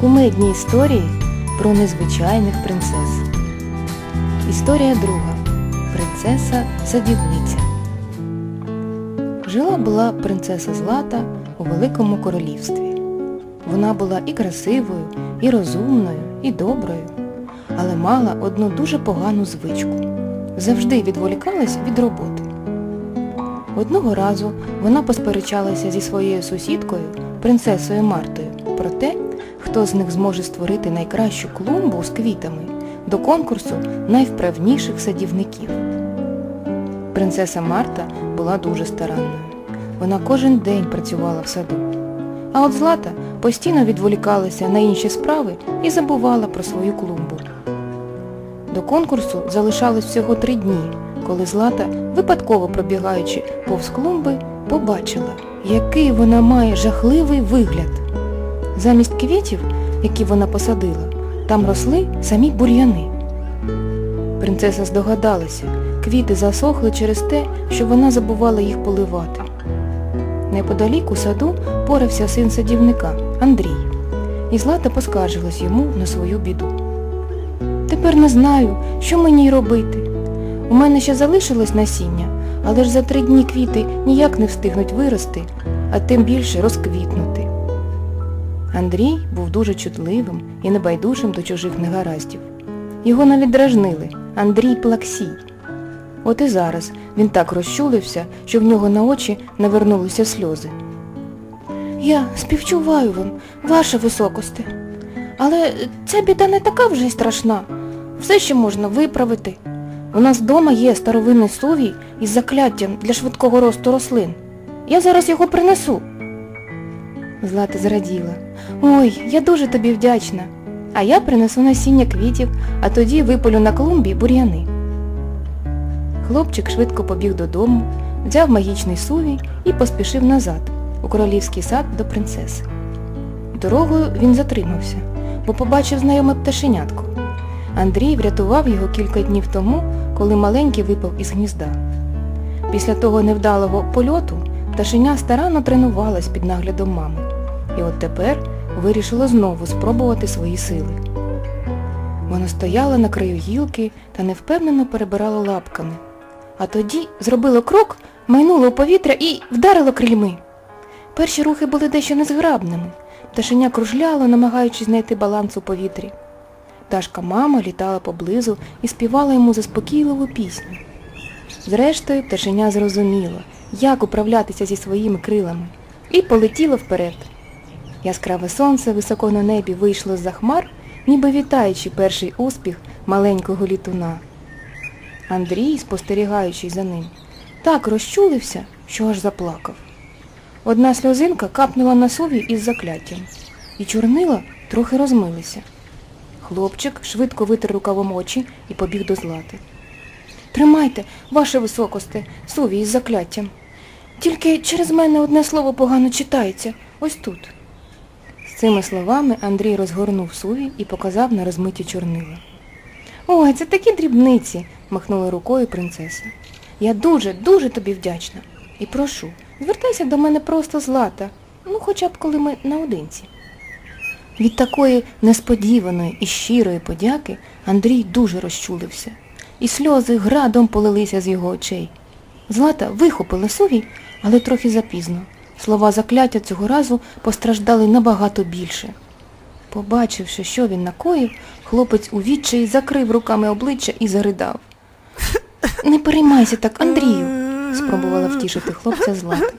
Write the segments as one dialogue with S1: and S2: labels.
S1: Кумедні історії про незвичайних принцес. Історія друга. Принцеса садівниця. Жила була принцеса Злата у Великому королівстві. Вона була і красивою, і розумною, і доброю, але мала одну дуже погану звичку. Завжди відволікалась від роботи. Одного разу вона посперечалася зі своєю сусідкою, принцесою Мартою, про те, хто з них зможе створити найкращу клумбу з квітами до конкурсу найвправніших садівників. Принцеса Марта була дуже старанною. Вона кожен день працювала в саду. А от Злата постійно відволікалася на інші справи і забувала про свою клумбу. До конкурсу залишалось всього три дні, коли Злата, випадково пробігаючи повз клумби, побачила, який вона має жахливий вигляд. Замість квітів, які вона посадила, там росли самі бур'яни. Принцеса здогадалася, квіти засохли через те, що вона забувала їх поливати. Неподалік у саду порався син садівника Андрій, і Злата поскаржилась йому на свою біду. Тепер не знаю, що мені робити. У мене ще залишилось насіння, але ж за три дні квіти ніяк не встигнуть вирости, а тим більше розквітнути. Андрій був дуже чутливим і небайдужим до чужих негараздів. Його навіть дражнили Андрій Плаксій. От і зараз він так розчулився, що в нього на очі навернулися сльози. Я співчуваю вам, ваша високосте. Але ця біда не така вже й страшна. Все ще можна виправити. У нас вдома є старовинний сувій із закляттям для швидкого росту рослин. Я зараз його принесу. Злата зраділа. Ой, я дуже тобі вдячна. А я принесу насіння квітів, а тоді виполю на клумбі бур'яни. Хлопчик швидко побіг додому, взяв магічний сувій і поспішив назад, у королівський сад до принцеси. Дорогою він затримався, бо побачив знайоме пташенятко. Андрій врятував його кілька днів тому, коли маленький випав із гнізда. Після того невдалого польоту пташеня старанно тренувалась під наглядом мами. І от тепер вирішило знову спробувати свої сили. Воно стояло на краю гілки та невпевнено перебирало лапками. А тоді зробило крок, майнуло у повітря і вдарило крильми. Перші рухи були дещо незграбними. Пташеня кружляло, намагаючись знайти баланс у повітрі. Пташка мама літала поблизу і співала йому заспокійливу пісню. Зрештою, пташеня зрозуміло, як управлятися зі своїми крилами, і полетіло вперед. Яскраве сонце високо на небі вийшло з-за хмар, ніби вітаючи перший успіх маленького літуна. Андрій, спостерігаючи за ним, так розчулився, що аж заплакав. Одна сльозинка капнула на суві із закляттям, і чорнила трохи розмилися. Хлопчик швидко витер рукавом очі і побіг до злати. Тримайте, ваше високосте, суві із закляттям. Тільки через мене одне слово погано читається, ось тут. Цими словами Андрій розгорнув сувій і показав на розмиті чорнила. Ой, це такі дрібниці, махнула рукою принцеса. Я дуже, дуже тобі вдячна. І прошу, звертайся до мене просто злата, ну хоча б коли ми наодинці. Від такої несподіваної і щирої подяки Андрій дуже розчулився, і сльози градом полилися з його очей. Злата вихопила сувій, але трохи запізно. Слова закляття цього разу постраждали набагато більше. Побачивши, що він накоїв, хлопець у відчаї закрив руками обличчя і заридав. Не переймайся так, Андрію, спробувала втішити хлопця Злата.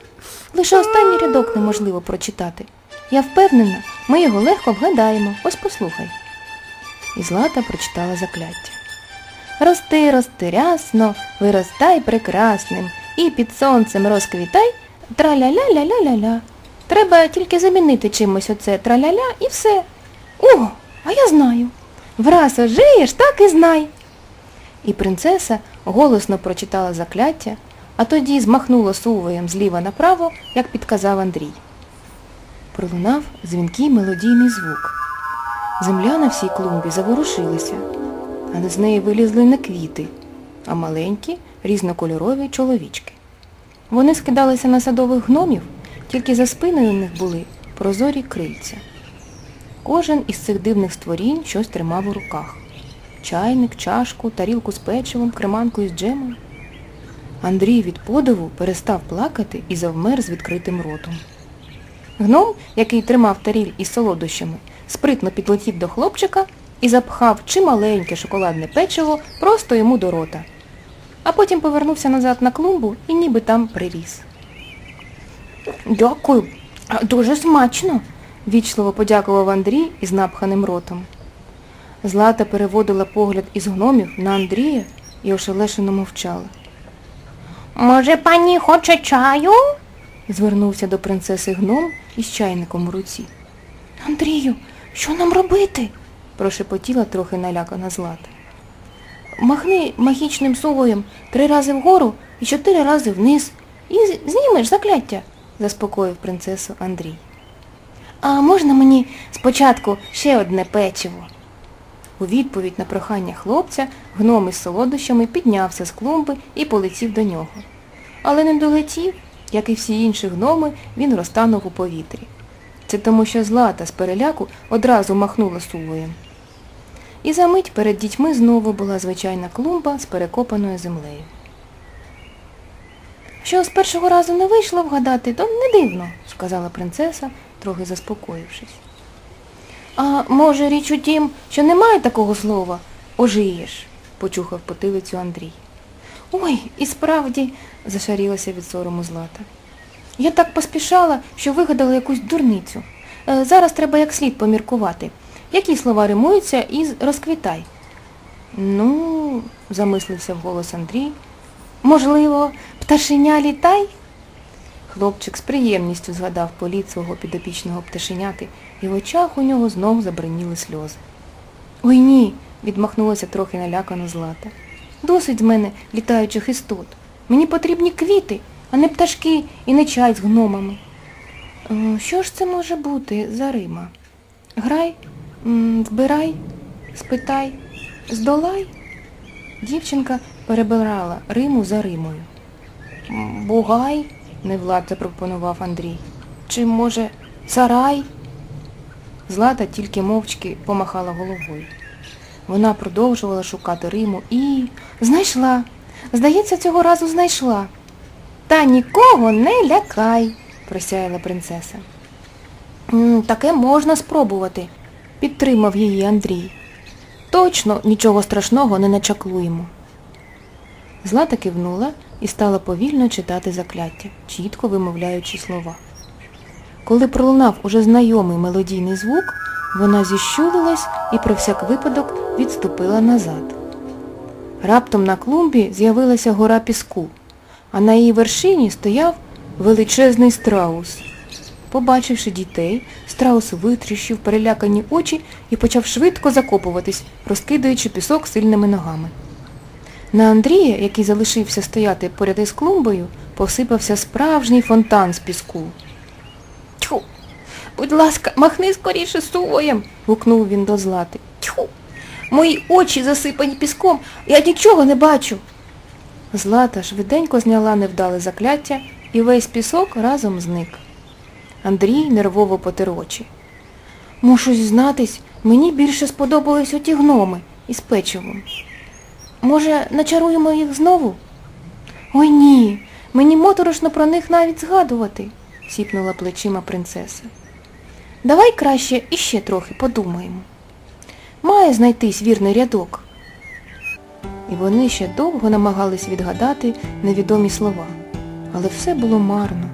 S1: Лише останній рядок неможливо прочитати. Я впевнена, ми його легко вгадаємо. Ось послухай. І Злата прочитала закляття. Рости, рости рясно, виростай прекрасним, і під сонцем розквітай, траля-ля-ля-ля-ля-ля. Треба тільки замінити чимось оце траля-ля і все. О, а я знаю. Враз ожиєш, так і знай. І принцеса голосно прочитала закляття, а тоді змахнула сувоєм зліва направо, як підказав Андрій. Пролунав дзвінкий мелодійний звук. Земля на всій клумбі заворушилася, але з неї вилізли не квіти, а маленькі різнокольорові чоловічки. Вони скидалися на садових гномів, тільки за спиною у них були прозорі крильця. Кожен із цих дивних створінь щось тримав у руках. Чайник, чашку, тарілку з печивом, креманку із джемом. Андрій від подиву перестав плакати і завмер з відкритим ротом. Гном, який тримав таріль із солодощами, спритно підлетів до хлопчика і запхав чималеньке шоколадне печиво просто йому до рота. А потім повернувся назад на клумбу і ніби там приріс. Дякую, дуже смачно, вічливо подякував Андрій із напханим ротом. Злата переводила погляд із гномів на Андрія і ошелешено мовчала. Може, пані хоче чаю? звернувся до принцеси гном із чайником у руці. Андрію, що нам робити? прошепотіла трохи налякана Злата. Махни магічним сувоєм три рази вгору і чотири рази вниз і знімеш закляття, заспокоїв принцесу Андрій. А можна мені спочатку ще одне печиво? У відповідь на прохання хлопця гном із солодощами піднявся з клумби і полетів до нього. Але не долетів, як і всі інші гноми, він розтанув у повітрі. Це тому, що Злата з переляку одразу махнула сувоєм. І за мить перед дітьми знову була звичайна клумба з перекопаною землею. Що з першого разу не вийшло вгадати, то не дивно, сказала принцеса, трохи заспокоївшись. А може річ у тім, що немає такого слова ожиєш, почухав потилицю Андрій. Ой, і справді, зашарілася від сорому Злата. Я так поспішала, що вигадала якусь дурницю. Е, Зараз треба як слід поміркувати. Які слова римуються із розквітай? Ну, замислився вголос Андрій. Можливо, пташеня літай? Хлопчик з приємністю згадав політ свого підопічного пташеняти, і в очах у нього знов забриніли сльози. Ой ні, відмахнулася трохи налякано Злата. Досить з мене літаючих істот. Мені потрібні квіти, а не пташки і не чай з гномами. «Е, Що ж це може бути за Рима? Грай, вбирай, спитай, здолай. Дівчинка перебирала Риму за Римою. Бугай, невлад запропонував Андрій. Чи, може, сарай? Злата тільки мовчки помахала головою. Вона продовжувала шукати Риму і... Знайшла. Здається, цього разу знайшла. Та нікого не лякай, просяяла принцеса. Таке можна спробувати, підтримав її Андрій. Точно нічого страшного не начаклуємо. Злата кивнула і стала повільно читати закляття, чітко вимовляючи слова. Коли пролунав уже знайомий мелодійний звук, вона зіщулилась і про всяк випадок відступила назад. Раптом на клумбі з'явилася гора піску, а на її вершині стояв величезний страус. Побачивши дітей, страус витріщив перелякані очі і почав швидко закопуватись, розкидаючи пісок сильними ногами. На Андрія, який залишився стояти поряд із клумбою, посипався справжній фонтан з піску. Тьху! Будь ласка, махни скоріше сувоєм, гукнув він до Злати. Тьху! Мої очі засипані піском, я нічого не бачу. Злата швиденько зняла невдале закляття і весь пісок разом зник. Андрій нервово потер очі. Мушу зізнатись, мені більше сподобались оті гноми із печивом. Може, начаруємо їх знову? Ой ні, мені моторошно про них навіть згадувати, сіпнула плечима принцеса. Давай краще іще трохи подумаємо. Має знайтись вірний рядок. І вони ще довго намагались відгадати невідомі слова, але все було марно.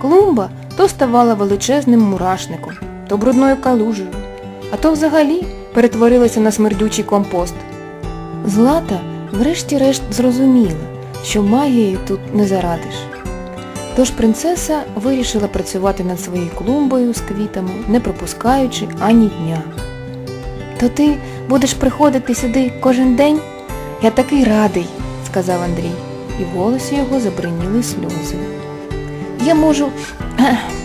S1: Клумба то ставала величезним мурашником, то брудною калужею, а то взагалі перетворилася на смердючий компост. Злата врешті-решт зрозуміла, що магією тут не зарадиш. Тож принцеса вирішила працювати над своєю клумбою з квітами, не пропускаючи ані дня. То ти будеш приходити сюди кожен день? Я такий радий, сказав Андрій, і в голосі його забриніли сльози. Я можу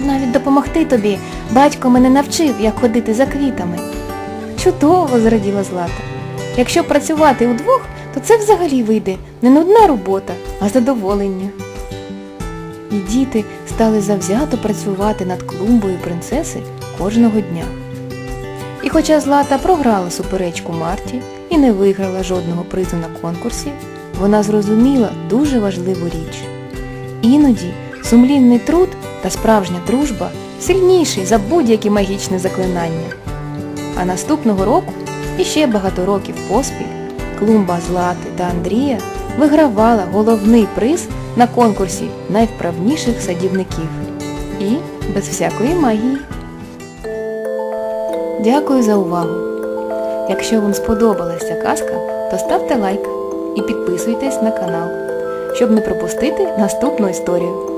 S1: навіть допомогти тобі. Батько мене навчив, як ходити за квітами. Чудово, зраділа Злата. Якщо працювати удвох, то це взагалі вийде не нудна робота, а задоволення. І діти стали завзято працювати над клумбою принцеси кожного дня. І хоча Злата програла суперечку Марті і не виграла жодного призу на конкурсі, вона зрозуміла дуже важливу річ. Іноді сумлінний труд та справжня дружба сильніші за будь-які магічні заклинання. А наступного року, і ще багато років поспіль, клумба Злати та Андрія вигравала головний приз на конкурсі найвправніших садівників. І без всякої магії. Дякую за увагу! Якщо вам сподобалася казка, то ставте лайк і підписуйтесь на канал, щоб не пропустити наступну історію.